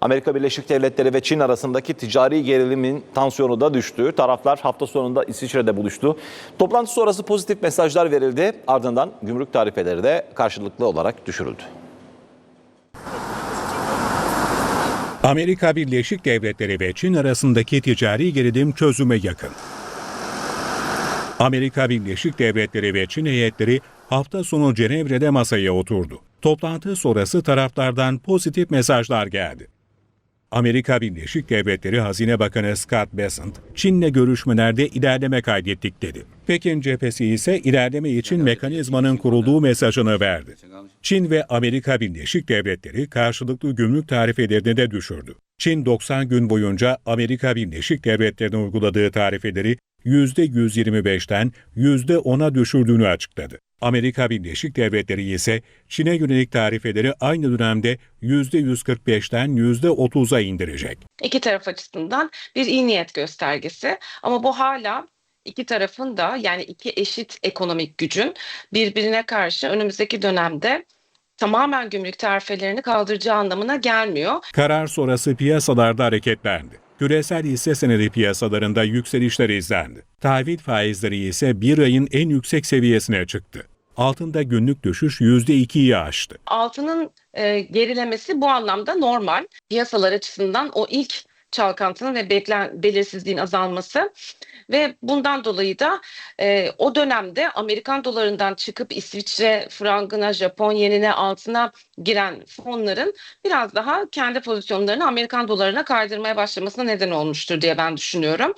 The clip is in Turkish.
Amerika Birleşik Devletleri ve Çin arasındaki ticari gerilimin tansiyonu da düştü. Taraflar hafta sonunda İsviçre'de buluştu. Toplantı sonrası pozitif mesajlar verildi. Ardından gümrük tarifeleri de karşılıklı olarak düşürüldü. Amerika Birleşik Devletleri ve Çin arasındaki ticari gerilim çözüme yakın. Amerika Birleşik Devletleri ve Çin heyetleri hafta sonu Cenevre'de masaya oturdu. Toplantı sonrası taraflardan pozitif mesajlar geldi. Amerika Birleşik Devletleri Hazine Bakanı Scott Bessent, Çin'le görüşmelerde ilerleme kaydettik dedi. Pekin cephesi ise ilerleme için mekanizmanın kurulduğu mesajını verdi. Çin ve Amerika Birleşik Devletleri karşılıklı gümrük tarifelerini de düşürdü. Çin 90 gün boyunca Amerika Birleşik Devletleri'ne uyguladığı tarifeleri %125'ten %10'a düşürdüğünü açıkladı. Amerika Birleşik Devletleri ise Çin'e yönelik tarifeleri aynı dönemde %145'ten %30'a indirecek. iki taraf açısından bir iyi niyet göstergesi. Ama bu hala iki tarafın da yani iki eşit ekonomik gücün birbirine karşı önümüzdeki dönemde tamamen gümrük tarifelerini kaldıracağı anlamına gelmiyor. Karar sonrası piyasalarda hareketlendi. Küresel hisse senedi piyasalarında yükselişler izlendi. Tahvil faizleri ise bir ayın en yüksek seviyesine çıktı. Altında günlük düşüş %2'yi aştı. Altının e, gerilemesi bu anlamda normal. Piyasalar açısından o ilk çalkantının ve beklen belirsizliğin azalması ve bundan dolayı da e, o dönemde Amerikan dolarından çıkıp İsviçre frangına, Japon yenine, altına giren fonların biraz daha kendi pozisyonlarını Amerikan dolarına kaydırmaya başlamasına neden olmuştur diye ben düşünüyorum.